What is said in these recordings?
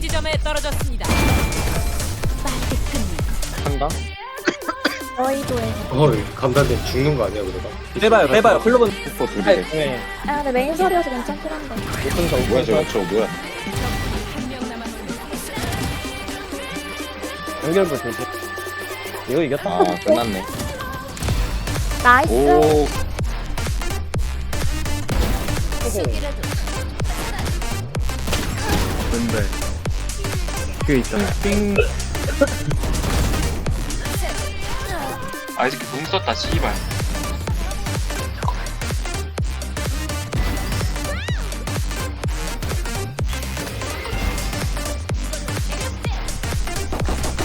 지점에 떨어졌습니다. 한다? 저희도 해. 어이 감단대 죽는 거 아니야 그러다 해봐요 해봐요. 흘러본 슈퍼 둘이 네아 근데 메인 소리여서 괜찮긴 한데. 오픈 정 뭐야 저거? 저거 뭐야? 한명 남았습니다. 연결부 되지. 이거 이겼다. 아 끝났네. 나이스. 오 근데 그 있잖아 삥 아, 이 새끼 붕 썼다, 씨발.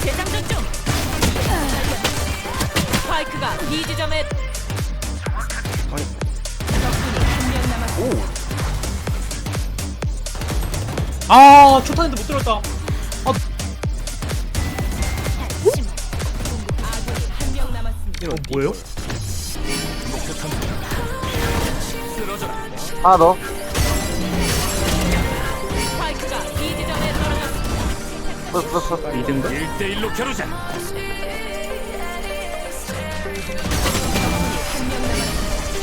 재장전 중. 스파이크가 B 지점에 아 초탄인데 못 들었다 남았습니다. 이거 뭐예요? 하나 더 스파이크가 B 지점에 떨어졌습니다. 미든가?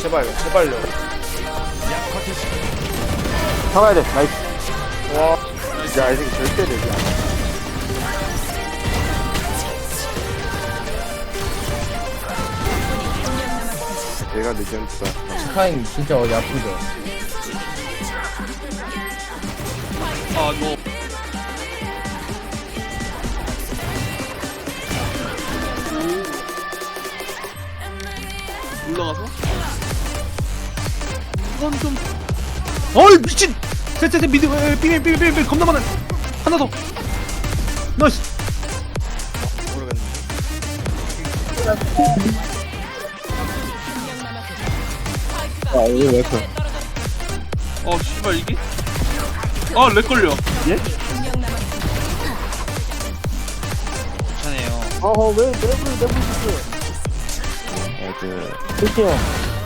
제발요 제발요 잡아야 돼 나이스 와 야 이 새끼 절대 되지 않아 내가 늦었어 스카인 진짜 어디 아프죠 아, 너. 올라가서? 이건 좀 어이 미친! 셋셋셋 미드 에, 삐밀 삐밀 삐밀 겁나 많아 하나 더 나이스 스파이크가 아 이거 왜 이렇게. 어, 씨발, 이게? 아, 렉 걸려. 남았습니다. 괜찮아요. 어허 왜 내불 내불 애들 그렇죠 백인스타 헬스장 밑에 그 높은 끝에 네번 있었는데 나는 히로시 한명 남았습니다. 이게 뭐야 이거? 스